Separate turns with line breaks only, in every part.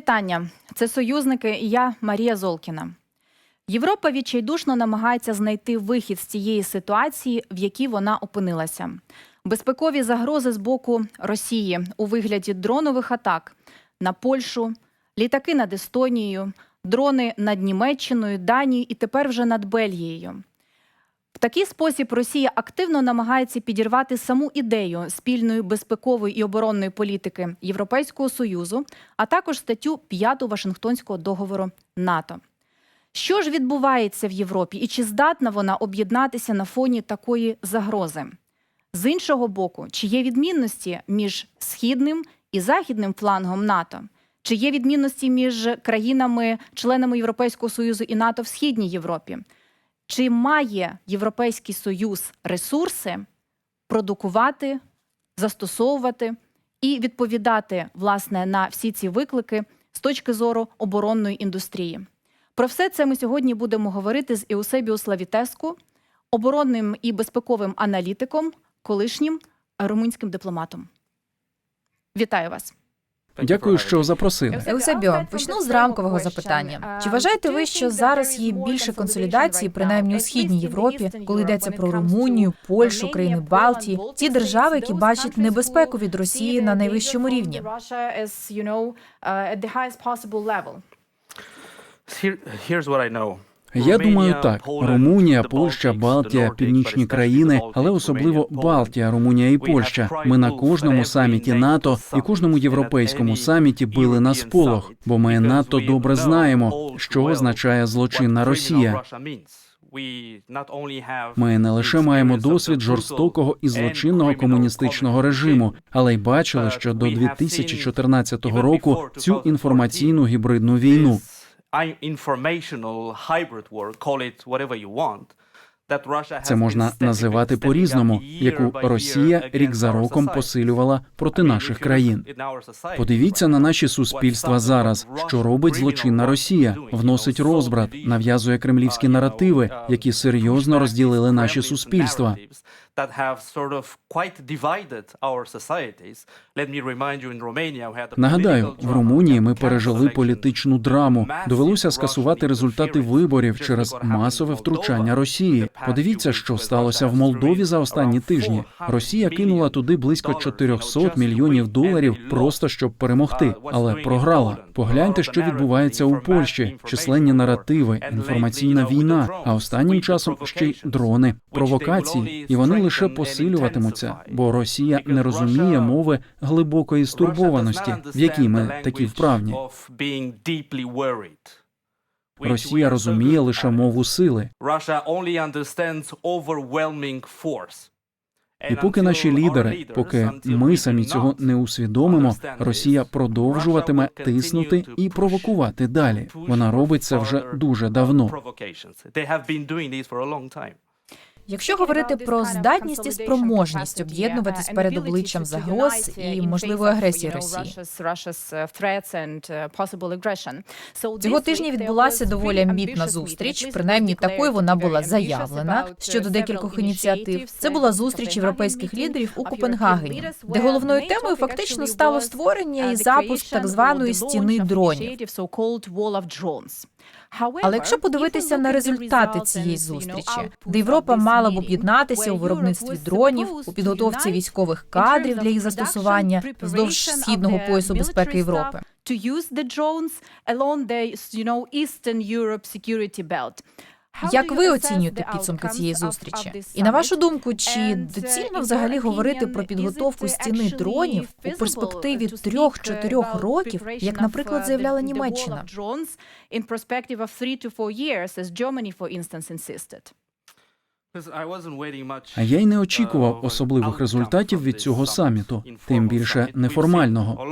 вітання. Це союзники і я Марія Золкіна. Європа відчайдушно намагається знайти вихід з цієї ситуації, в якій вона опинилася. Безпекові загрози з боку Росії у вигляді дронових атак на Польщу, літаки над Естонією, дрони над Німеччиною, Данією і тепер вже над Бельгією. В такий спосіб Росія активно намагається підірвати саму ідею спільної безпекової і оборонної політики Європейського союзу, а також статтю 5 Вашингтонського договору НАТО. Що ж відбувається в Європі і чи здатна вона об'єднатися на фоні такої загрози? З іншого боку, чи є відмінності між східним і західним флангом НАТО? Чи є відмінності між країнами, членами Європейського союзу і НАТО в східній Європі? Чи має Європейський Союз ресурси продукувати, застосовувати і відповідати власне на всі ці виклики з точки зору оборонної індустрії? Про все це ми сьогодні будемо говорити з Еусебіо Славітеску, оборонним і безпековим аналітиком, колишнім румунським дипломатом. Вітаю вас.
Дякую, що запросили.
Еусебіо, почну з рамкового запитання. Чи вважаєте ви, що зараз є більше консолідації, принаймні у східній Європі, коли йдеться про Румунію, Польщу, країни Балтії, ті держави, які бачать небезпеку від Росії на найвищому рівні?
Here, here's what I know.
Я думаю, так: Румунія, Польща, Балтія, північні країни, але особливо Балтія, Румунія і Польща. Ми на кожному саміті НАТО і кожному європейському саміті били на сполох, бо ми надто добре знаємо, що означає злочинна Росія. Ми не лише маємо досвід жорстокого і злочинного комуністичного режиму, але й бачили, що до
we have seen
2014 року цю інформаційну гібридну війну.
Informational hybrid war, call it whatever you want,
Це можна називати по-різному, яку Росія рік за роком посилювала проти наших країн. Подивіться на наші суспільства зараз, що робить злочинна Росія, вносить розбрат, нав'язує кремлівські
uh,
наративи,
uh,
які серйозно розділили наші суспільства. Нагадаю, в Румунії ми пережили політичну драму. Довелося скасувати результати виборів через масове втручання Росії. Подивіться, що сталося в Молдові за останні тижні.
400
Росія кинула туди близько
million
400
dollars,
мільйонів доларів просто щоб перемогти,
Uh,
але програла. Погляньте, що відбувається у Польщі, численні наративи, інформаційна війна. А останнім часом ще й дрони, провокації, і вони лише посилюватимуться, бо Росія не розуміє мови глибокої стурбованості, в якій ми такі вправні. Росія розуміє лише мову сили. І поки наші лідери, поки ми самі цього не усвідомимо, Росія продовжуватиме тиснути і провокувати далі. Вона робить це вже дуже давно.
Якщо говорити про здатність і спроможність об'єднуватись перед обличчям загроз і можливої агресії Росії. Цього тижня відбулася доволі амбітна зустріч. Принаймні такою вона була заявлена щодо декількох ініціатив. Це була зустріч європейських лідерів у Копенгагені, де головною темою фактично стало створення і запуск так званої стіни дронів. Але якщо подивитися на результати цієї зустрічі, де Європа мала б об'єднатися у виробництві дронів, у підготовці військових кадрів для їх застосування вздовж східного поясу безпеки Європи.
to use the drones along the you know, Eastern Europe security belt.
Як ви оцінюєте підсумки цієї зустрічі? І на вашу думку, чи доцільно взагалі говорити про підготовку стіни дронів у перспективі трьох-чотирьох років, як, наприклад, заявляла Німеччина?
А я й не очікував особливих результатів від цього саміту, тим більше неформального.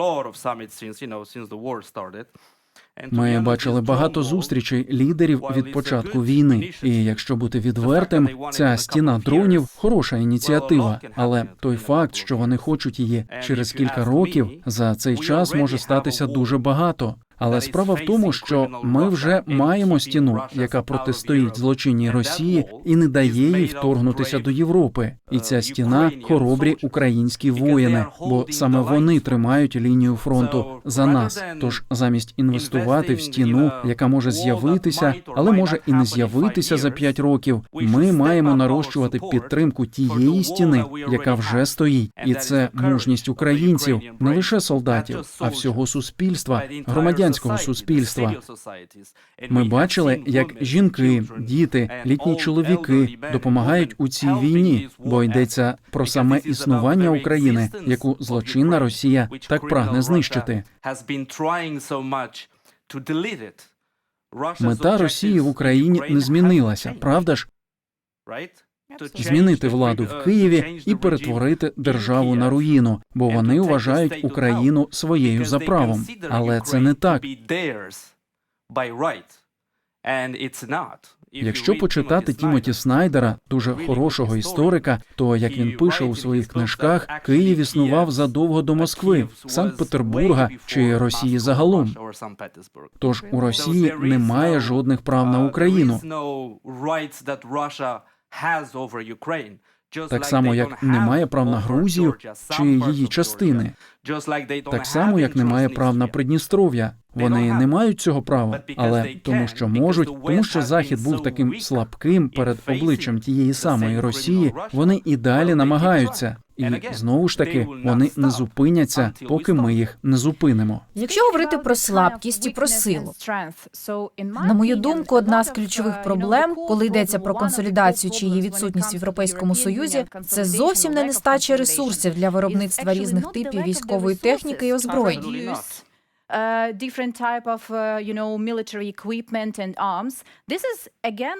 Ми бачили багато зустрічей лідерів від початку війни. І якщо бути відвертим, ця стіна дронів хороша ініціатива. Але той факт, що вони хочуть її через кілька років, за цей час може статися дуже багато. Але справа в тому, що ми вже маємо стіну, яка протистоїть злочинній Росії і не дає їй вторгнутися до Європи. І ця стіна хоробрі українські воїни, бо саме вони тримають лінію фронту за нас. Тож замість інвестувати в стіну, яка може з'явитися, але може і не з'явитися за п'ять років. Ми маємо нарощувати підтримку тієї стіни, яка вже стоїть, і це мужність українців, не лише солдатів, а всього суспільства, громадянського суспільства. Ми бачили, як жінки, діти, літні чоловіки допомагають у цій війні, бо йдеться про саме існування України, яку злочинна Росія так прагне знищити. Мета Росії в Україні не змінилася, правда ж? Змінити владу в Києві і перетворити державу на руїну, бо вони вважають Україну своєю за правом. Але це не так. Якщо почитати Тімоті Снайдера, дуже хорошого історика, то як він пише у своїх книжках, Київ існував задовго до Москви, Санкт-Петербурга чи Росії загалом. Тож у Росії немає жодних прав на Україну. Так само, як немає прав на Грузію чи її частини, так само як немає прав на Придністров'я. Вони не мають цього права, але тому, що можуть, тому що захід був таким слабким перед обличчям тієї самої Росії, вони і далі намагаються. І знову ж таки вони не зупиняться, поки ми їх не зупинимо.
Якщо говорити про слабкість і про силу, на мою думку, одна з ключових проблем, коли йдеться про консолідацію чи її відсутність в Європейському Союзі, це зовсім не нестача ресурсів для виробництва різних типів військової техніки і озброєння.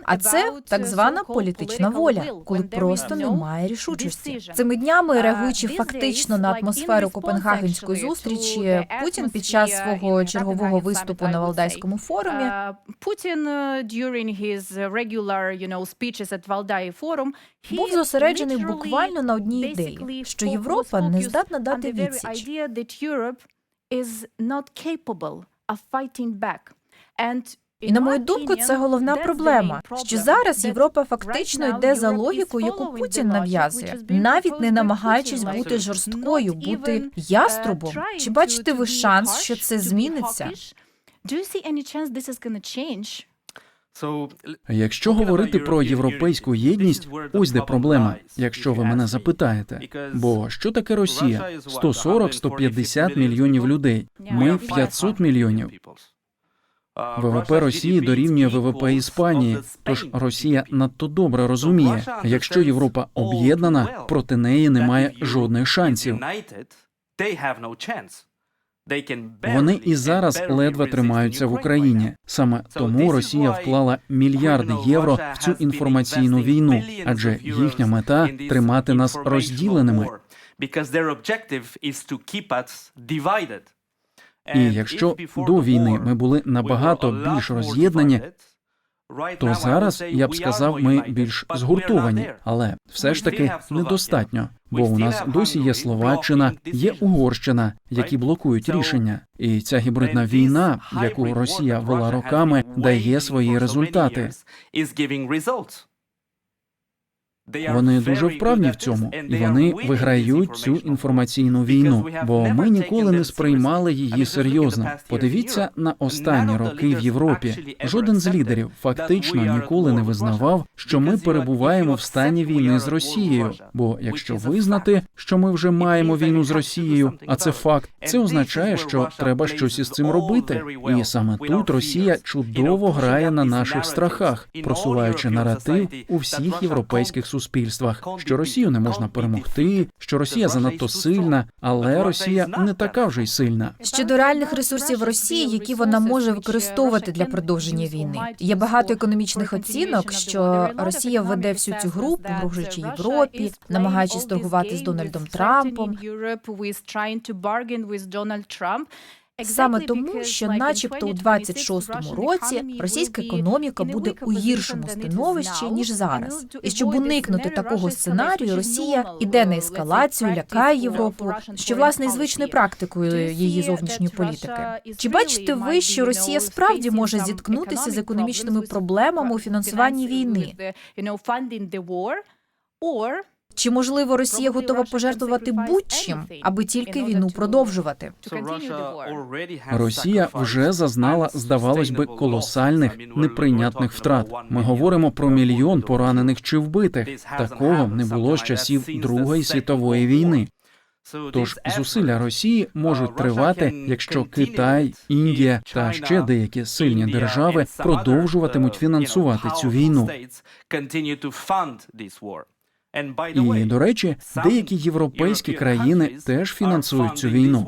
А це так звана політична воля, коли просто немає рішучості. Цими днями, реагуючи фактично на атмосферу Копенгагенської зустрічі, Путін під час свого чергового виступу на Валдайському форумі
Путін during his regular, you know, speeches at Валдай Forum
був зосереджений буквально на одній ідеї, що Європа не здатна дати відсіч.
Is not capable of fighting back. And
І на мою думку, це головна проблема. Що зараз Європа фактично йде за логікою, яку Путін нав'язує, навіть не намагаючись бути жорсткою, бути яструбом. Чи бачите ви шанс, що це зміниться?
Do you see any chance this is gonna change?
Якщо говорити про європейську єдність, ось де проблема, якщо ви мене запитаєте. Бо що таке Росія? 140-150 мільйонів людей. Ми 500 мільйонів. ВВП Росії дорівнює ВВП Іспанії. Тож Росія надто добре розуміє, якщо Європа об'єднана, проти неї немає жодних шансів. Вони і зараз ледве тримаються в Україні. Саме тому Росія вклала мільярди євро в цю інформаційну війну, адже їхня мета тримати нас розділеними. І якщо до війни ми були набагато більш роз'єднані, то зараз я б сказав, ми більш згуртовані, але все ж таки недостатньо. Бо у нас досі є Словаччина, є Угорщина, які блокують рішення. І ця гібридна війна, яку Росія вела роками, дає свої результати. Вони дуже вправні в цьому, і вони виграють цю інформаційну війну, бо ми ніколи не сприймали її серйозно. Подивіться на останні роки в Європі. Жоден з лідерів фактично ніколи не визнавав, що ми перебуваємо в стані війни з Росією. Бо якщо визнати, що ми вже маємо війну з Росією, а це факт, це означає, що треба щось із цим робити. І саме тут Росія чудово грає на наших страхах, просуваючи наратив у всіх європейських суспільствах суспільствах, що Росію не можна перемогти, що Росія занадто сильна, але Росія не така вже й сильна.
Щодо реальних ресурсів Росії, які вона може використовувати для продовження війни. Є багато економічних оцінок, що Росія веде всю цю групу, грожуючи Європі, намагаючись торгувати з Дональдом Трампом. Саме тому, що, начебто, у 26-му році російська економіка буде у гіршому становищі ніж зараз. І щоб уникнути такого сценарію, Росія іде на ескалацію, лякає Європу, що власне і звичною практикою її зовнішньої політики. Чи бачите ви, що Росія справді може зіткнутися з економічними проблемами у фінансуванні війни? Чи можливо Росія готова пожертвувати будь-чим, аби тільки війну продовжувати?
Росія вже зазнала, здавалось би, колосальних неприйнятних втрат. Ми говоримо про мільйон поранених чи вбитих. Такого не було з часів Другої світової війни. Тож зусилля Росії можуть тривати, якщо Китай, Індія та ще деякі сильні держави продовжуватимуть фінансувати цю війну. І, до речі, деякі європейські країни теж фінансують цю війну.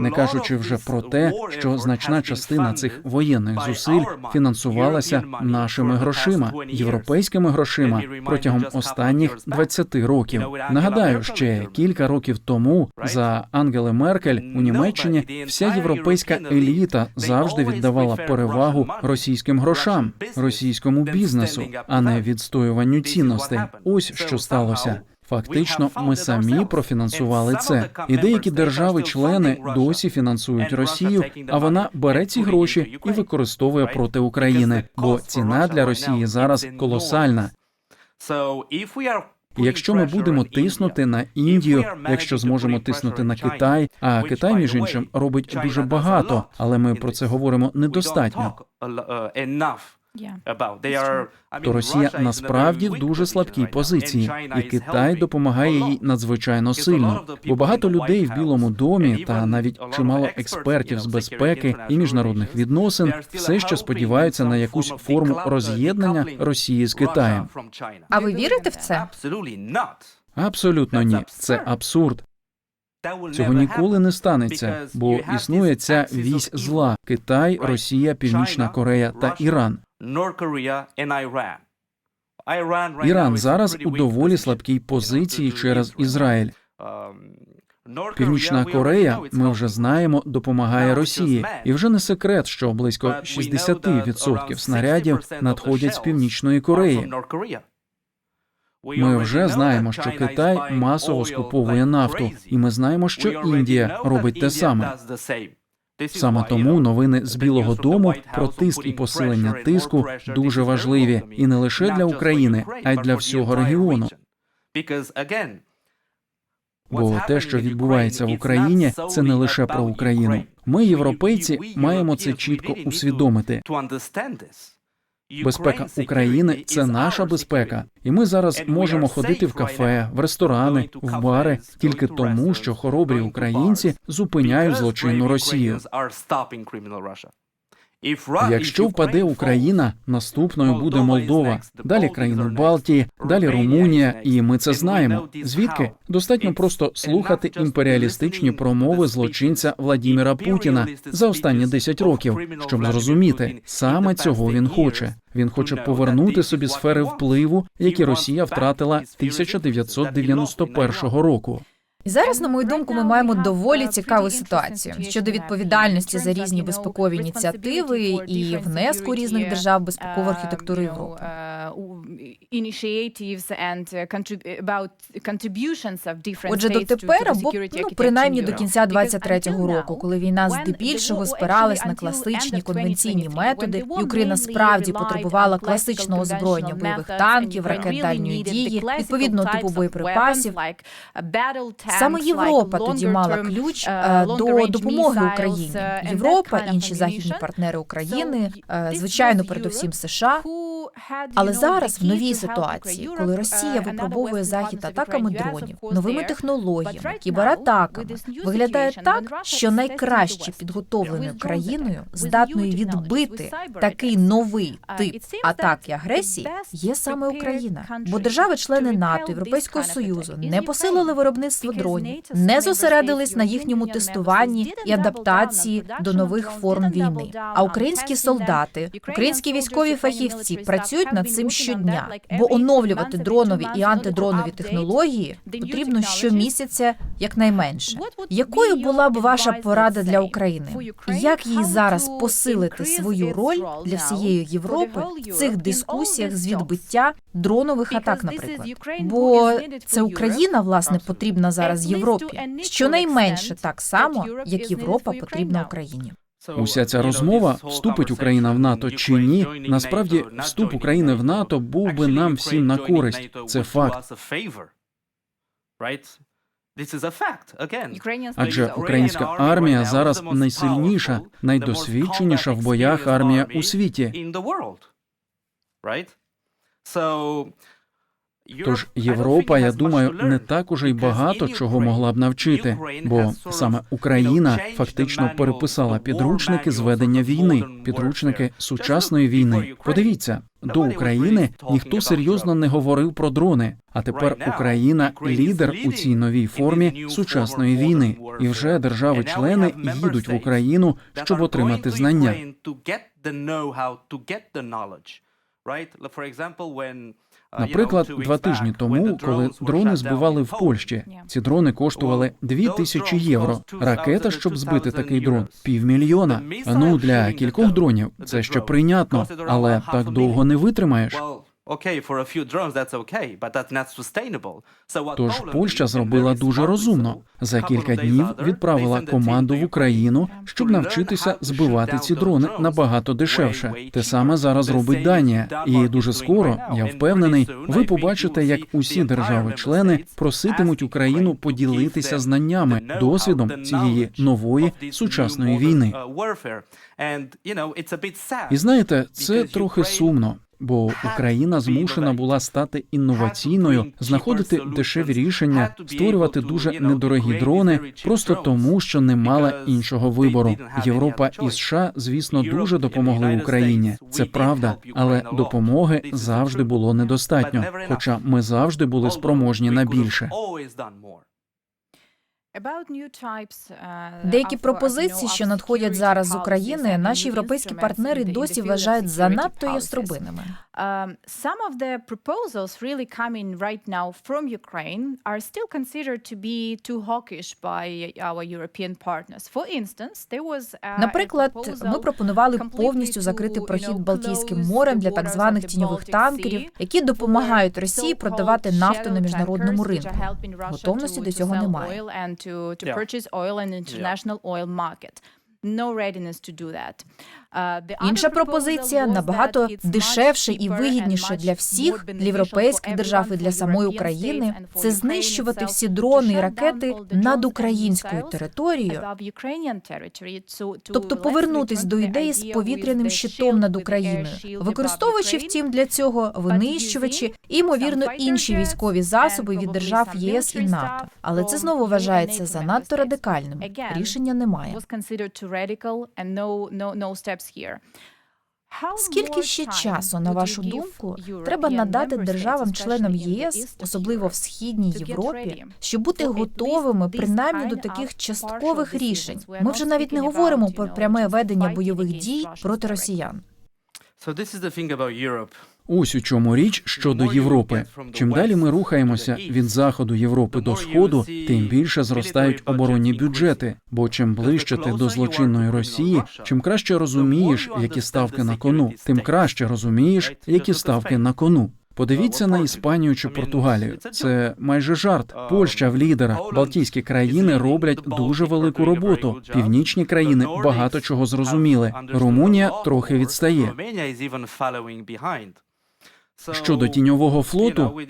Не кажучи вже про те, що значна частина цих воєнних зусиль фінансувалася нашими грошима, європейськими грошима протягом останніх 20 років. Нагадаю, ще кілька років тому за Ангели Меркель у Німеччині вся європейська еліта завжди віддавала перевагу російським грошам, російському бізнесу, а не відстоюванню цінностей. Ось що сталося. Фактично, ми самі профінансували це, і деякі держави-члени досі фінансують Росію, а вона бере ці гроші і використовує проти України, бо ціна для Росії зараз колосальна. Якщо ми будемо тиснути на Індію, якщо зможемо тиснути на Китай, а Китай, між іншим, робить дуже багато, але ми про це говоримо недостатньо. То Росія насправді в дуже слабкій позиції, і Китай допомагає їй надзвичайно сильно. Бо багато людей в Білому домі та навіть чимало експертів з безпеки і міжнародних відносин все ще сподіваються на якусь форму роз'єднання Росії з Китаєм.
А ви вірите в це?
Абсолютно ні, це абсурд. Цього ніколи не станеться, бо існує ця вісь зла: Китай, Росія, Північна Корея та Іран. Іран зараз у доволі слабкій позиції через Ізраїль. Північна Корея, ми вже знаємо, допомагає Росії, і вже не секрет, що близько 60% снарядів надходять з північної Кореї. Ми вже знаємо, що Китай масово скуповує нафту, і ми знаємо, що Індія робить те саме. Саме тому новини з Білого Дому про тиск і посилення тиску дуже важливі і не лише для України, а й для всього регіону. Бо те, що відбувається в Україні, це не лише про Україну. Ми, європейці, маємо це чітко усвідомити. Безпека України це наша безпека, і ми зараз можемо ходити в кафе, в ресторани, в бари тільки тому, що хоробрі українці зупиняють злочинну Росію. Якщо впаде Україна, наступною буде Молдова, далі країни Балтії, далі Румунія, і ми це знаємо. Звідки? достатньо просто слухати імперіалістичні промови злочинця Владіміра Путіна за останні 10 років, щоб зрозуміти, саме цього він хоче. Він хоче повернути собі сфери впливу, які Росія втратила 1991 року.
І зараз, на мою думку, ми маємо доволі цікаву ситуацію щодо відповідальності за різні безпекові ініціативи і внеску різних держав безпекову архітектуру Європи. Отже, дотепер або ну принаймні до кінця 23-го року, коли війна здебільшого спиралась на класичні конвенційні методи, і Україна справді потребувала класичного озброєння бойових танків, ракет дальньої дії, відповідного типу боєприпасів. Саме Європа тоді мала ключ е, до допомоги Україні. Європа, інші західні партнери України, е, звичайно, передусім США. Але зараз в новій ситуації, коли Росія випробовує захід атаками дронів, новими технологіями, кібератаками, виглядає так, що найкраще підготовленою країною, здатною відбити такий новий тип атак і агресії, є саме Україна. Бо держави-члени НАТО, Європейського союзу не посилили виробництво дронів, не зосередились на їхньому тестуванні і адаптації до нових форм війни. А українські солдати, українські військові фахівці працюють над цим щодня, бо оновлювати дронові і антидронові технології потрібно щомісяця якнайменше. Якою була б ваша порада для України? Як їй зараз посилити свою роль для всієї Європи в цих дискусіях з відбиття дронових атак, наприклад? Бо це Україна власне потрібна зараз Європі, щонайменше так само, як Європа потрібна Україні.
Уся ця розмова, вступить Україна в НАТО чи ні, насправді вступ України в НАТО був би нам всім на користь. Це факт. Адже українська армія зараз найсильніша, найдосвідченіша в боях армія у світі. Тож Європа, я думаю, не так уже й багато чого могла б навчити, бо саме Україна фактично переписала підручники з ведення війни, підручники сучасної війни. Подивіться, до України ніхто серйозно не говорив про дрони. А тепер Україна лідер у цій новій формі сучасної війни, і вже держави-члени їдуть в Україну, щоб отримати знання. Наприклад, два тижні тому, коли дрони збивали в Польщі, ці дрони коштували 2000 тисячі євро. Ракета, щоб збити такий дрон, півмільйона. Ну для кількох дронів це ще прийнятно, але так довго не витримаєш. Тож Польща зробила дуже розумно. За кілька днів відправила команду в Україну, щоб навчитися збивати ці дрони набагато дешевше. Те саме зараз робить Данія, і дуже скоро я впевнений, ви побачите, як усі держави-члени проситимуть Україну поділитися знаннями, досвідом цієї нової сучасної війни. І знаєте, це трохи сумно. Бо Україна змушена була стати інноваційною, знаходити дешеві рішення, створювати дуже недорогі дрони, просто тому, що не мала іншого вибору. Європа і США, звісно, дуже допомогли Україні. Це правда, але допомоги завжди було недостатньо. Хоча ми завжди були спроможні на більше.
Деякі пропозиції, що надходять зараз з України, наші європейські партнери досі вважають занадто яструбиними.
Um, some of the proposals really coming right now from Ukraine are still considered to be too hawkish by our European partners. For instance, there was uh,
Наприклад, ми пропонували повністю закрити прохід Балтійським морем для так званих тіньових танкерів, які допомагають Росії продавати нафту на міжнародному ринку. Готовності до цього немає.
To, to
Yeah.
purchase oil in the international oil market. No readiness to do that.
Інша пропозиція набагато дешевше і вигідніше для всіх, для європейських держав і для самої України. Це знищувати всі дрони і ракети над українською територією. Тобто повернутись до ідеї з повітряним щитом над Україною, використовуючи втім для цього винищувачі і ймовірно інші військові засоби від держав єС і НАТО. Але це знову вважається занадто радикальним. Рішення немає. Скільки ще
time
часу, на вашу думку, треба надати державам-членам ЄС, особливо в східній
to get
Європі,
ready
щоб бути готовими принаймні до таких часткових
partial
рішень?
decisions. We are
Ми вже навіть не говоримо
about,
про пряме ведення бойових
against
дій
Russians
проти росіян.
So this is the thing about Europe.
Ось у чому річ щодо Європи. Чим далі ми рухаємося від заходу Європи до сходу, тим більше зростають оборонні бюджети. Бо чим ближче ти до злочинної Росії, чим краще розумієш, які ставки на кону, тим краще розумієш, які ставки на кону. Подивіться на Іспанію чи Португалію. Це майже жарт. Польща в лідерах. Балтійські країни роблять дуже велику роботу. Північні країни багато чого зрозуміли. Румунія трохи відстає. Щодо тіньового флоту,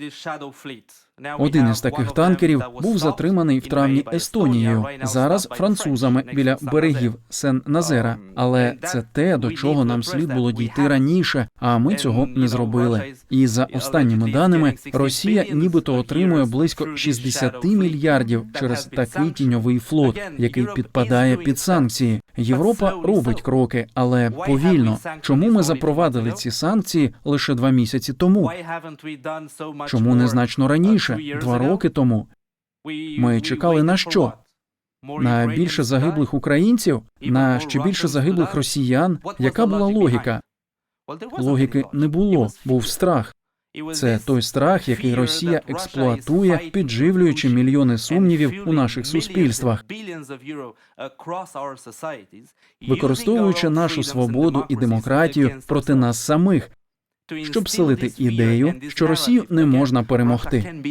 Один із таких танкерів був затриманий в травні Естонією. Зараз французами біля берегів. Сен-Назера.
Um,
Але це те, до чого нам слід було дійти раніше, а ми цього не зробили. І за останніми даними,
60
Росія нібито отримує близько
through this
60
shadow fleet
мільярдів через такий тіньовий флот, який підпадає під санкції. Європа робить кроки, але повільно. Чому ми запровадили ці санкції лише два місяці тому? Чому не значно
uh,
раніше, два роки тому? Ми чекали на що? На більше загиблих українців, на ще більше загиблих росіян. Яка була логіка? Логіки не було, був страх. Це той страх, який Росія експлуатує, підживлюючи мільйони сумнівів у наших суспільствах, використовуючи нашу свободу і демократію проти нас самих, щоб селити ідею, що Росію не можна перемогти.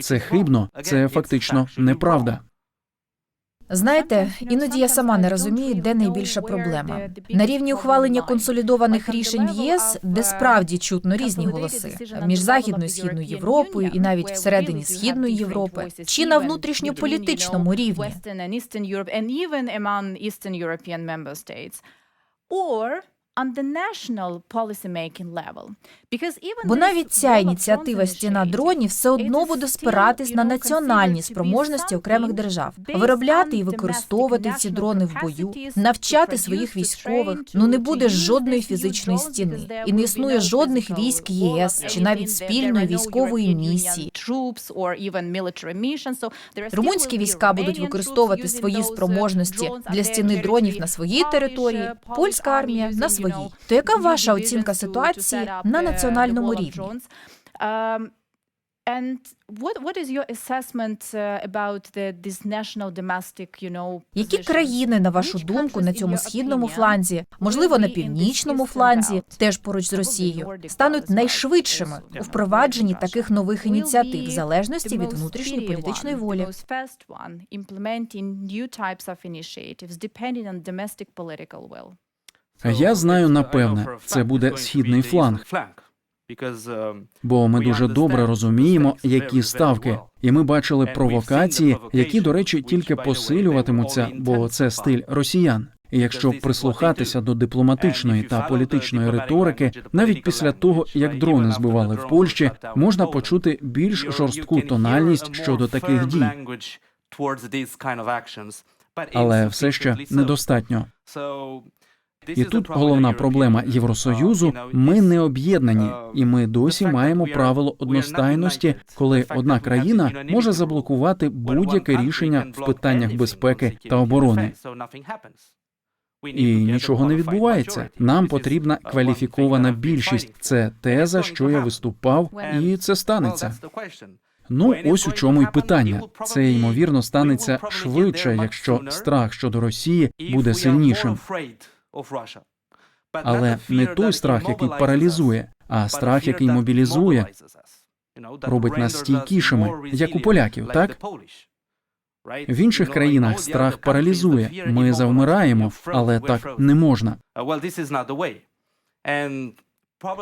Це хибно, це фактично неправда.
Знаєте, іноді я сама не розумію, де найбільша проблема на рівні ухвалення консолідованих рішень в ЄС, де справді чутно різні голоси між західною і східною Європою, і навіть всередині східної Європи, чи на внутрішньополітичному рівні. on the national policymaking level, Бо навіть ця ініціатива стіна дронів все одно буде спиратись на національні спроможності окремих держав, виробляти і використовувати ці дрони в бою, навчати своїх військових. Ну не буде жодної фізичної стіни, і не існує жодних військ ЄС чи навіть спільної військової місії. Румунські війська будуть використовувати свої спроможності для стіни дронів на своїй території, польська армія на своїй. То яка ваша оцінка ситуації на національному рівні? Які країни, на вашу думку, на цьому східному фланзі, можливо, на північному фланзі, теж поруч з Росією, стануть найшвидшими у впровадженні таких нових ініціатив в залежності від внутрішньої політичної волі?
Я знаю напевне, це буде східний фланг. Бо ми дуже добре розуміємо, які ставки, і ми бачили провокації, які, до речі, тільки посилюватимуться, бо це стиль росіян. І якщо прислухатися до дипломатичної та політичної риторики, навіть після того як дрони збивали в Польщі, можна почути більш жорстку тональність щодо таких дій. Але все ще недостатньо. І тут головна проблема Євросоюзу. Ми не об'єднані, і ми досі маємо правило одностайності, коли одна країна може заблокувати будь-яке рішення в питаннях безпеки та оборони. І нічого не відбувається. Нам потрібна кваліфікована більшість. Це теза, що я виступав, і це станеться. Ну, ось у чому й питання. Це ймовірно станеться швидше, якщо страх щодо Росії буде сильнішим. Але не той страх, який паралізує, а страх, який мобілізує, робить нас стійкішими, як у поляків, так? В інших країнах страх паралізує. Ми завмираємо, але так не можна.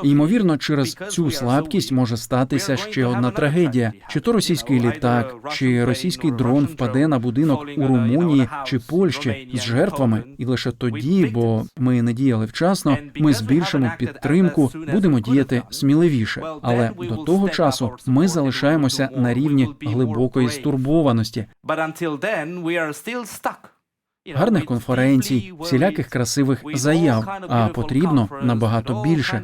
Ймовірно, через цю слабкість може статися ще одна трагедія: чи то російський літак, чи російський дрон впаде на будинок у Румунії чи Польщі з жертвами, і лише тоді, бо ми не діяли вчасно, ми збільшимо підтримку, будемо діяти сміливіше. Але до того часу ми залишаємося на рівні глибокої стурбованості. Гарних конференцій, всіляких красивих заяв, а потрібно набагато більше.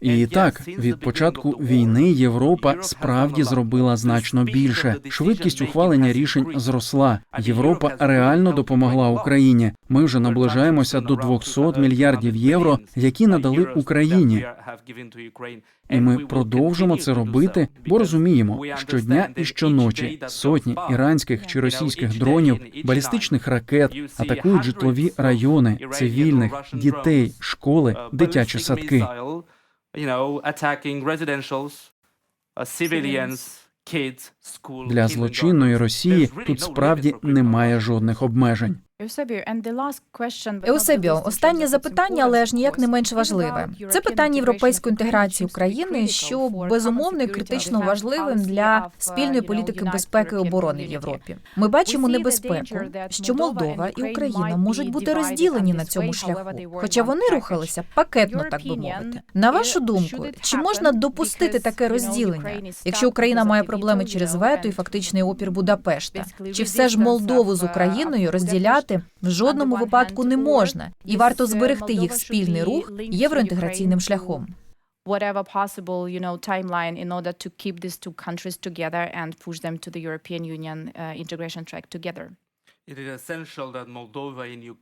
І так, від початку війни Європа справді зробила значно більше. Швидкість ухвалення рішень зросла. Європа реально допомогла Україні. Ми вже наближаємося до 200 мільярдів євро, які надали Україні. І ми продовжимо це робити, бо розуміємо, щодня і щоночі сотні іранських чи російських дронів, балістичних ракет атакують житлові райони, цивільних, дітей, школи, дитячі садки. Для злочинної Росії тут справді немає жодних обмежень.
Еусебіо, останнє запитання, але ж ніяк не менш важливе. Це питання європейської інтеграції України, що безумовно є критично важливим для спільної політики безпеки і оборони в Європі. Ми бачимо небезпеку, що Молдова і Україна можуть бути розділені на цьому шляху, хоча вони рухалися пакетно, так би мовити. На вашу думку, чи можна допустити таке розділення, якщо Україна має проблеми через вето і фактичний опір Будапешта? Чи все ж Молдову з Україною розділяти? В жодному випадку не можна, і варто зберегти їх спільний рух євроінтеграційним шляхом.
whatever possible, you know, timeline in order to keep these two countries together and push them to the European Union uh, integration track together.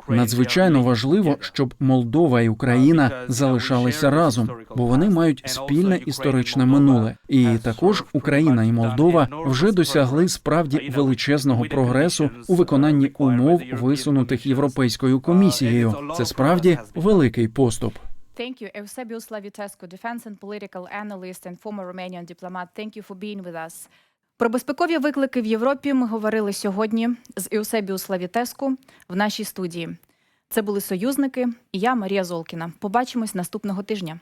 Надзвичайно важливо, щоб Молдова і Україна залишалися разом, бо вони мають спільне історичне минуле. І також Україна і Молдова вже досягли справді величезного прогресу у виконанні умов, висунутих Європейською комісією. Це справді великий поступ.
Thank you, Eusebius Lavitescu, defense and political analyst and former Romanian diplomat. Thank you for being with us. Про безпекові виклики в Європі ми говорили сьогодні з Еусебіус Славітеску в нашій студії. Це були союзники і я, Марія Золкіна. Побачимось наступного тижня.